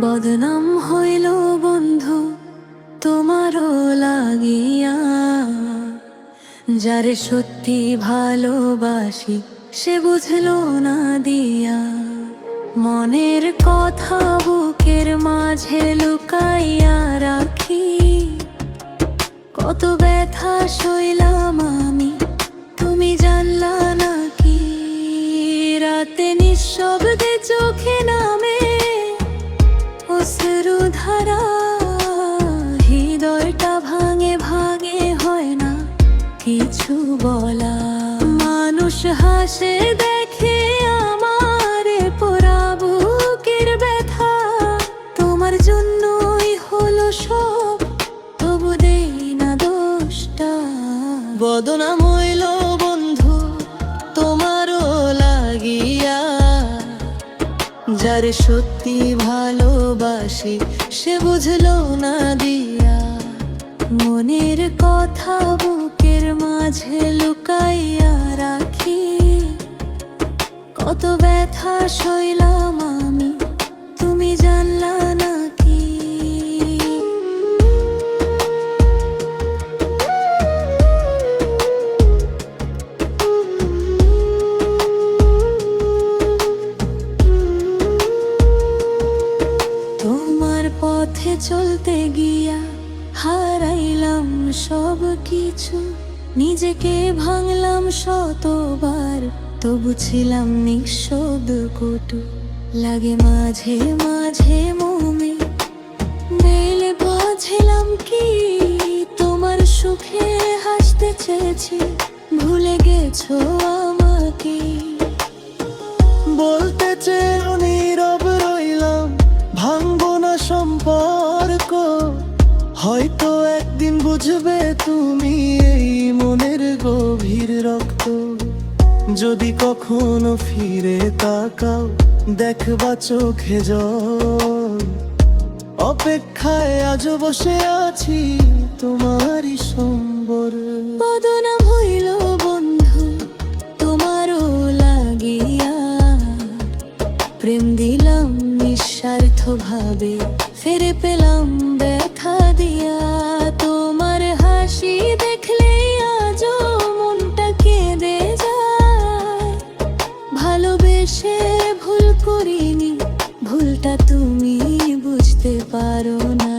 বদনাম হইল বন্ধু, তোমারও লাগিয়া। যারে সত্যি ভালোবাসি, সে বুঝল না দিয়া। মনের কথা বুকের মাঝে লুকাইয়া রাখি। কত ব্যথা সইলাম আমি, তুমি জানলা নাকি ধারা হৃদয়টা ভাঙে ভাঙে হয় না কিছু বলা। মানুষ হাসে দেখে আমার পোড়া বুকের ব্যথা। তোমার জন্যই হলো সব, তবু দেই না দোষটা। বদনাম হইল বন্ধু, তোমারও লাগিয়া। যারে সত্যি ভালোবাসি সে বুঝলো না দিয়া। মনের কথা বুকের মাঝে লুকাইয়া রাখি। কত ব্যথা সইলাম চলতে গিয়া হারাইলাম সব কিছু। নিজেকে ভাঙলাম শতবার, তবু ছিলাম নিঃশব্দ কটু। লাগে মাঝে মাঝে মমে মেলে বাজলাম কি? তোমার সুখে হাসতে চেয়েছি, ভুলে গেছো আমাকে। বলতে চেয়ে হয়তো একদিন বুঝবে তুমি এই মনের গভীর রক্ত। যদি কখনো ফিরে তাকাও, দেখবা চোখে জল। অপেক্ষায় আজ বসে আছি তোমারই সম্বর। বদনাম প্রেম দিলাম নিঃস্বার্থ ভাবে ফিরে পেলাম ব্যথা দিয়া। তোমার হাসি দেখলে আজ মনটা কেঁদে যায়। ভালোবেসে ভুল করিনি, ভুলটা তুমি বুঝতে পারো না।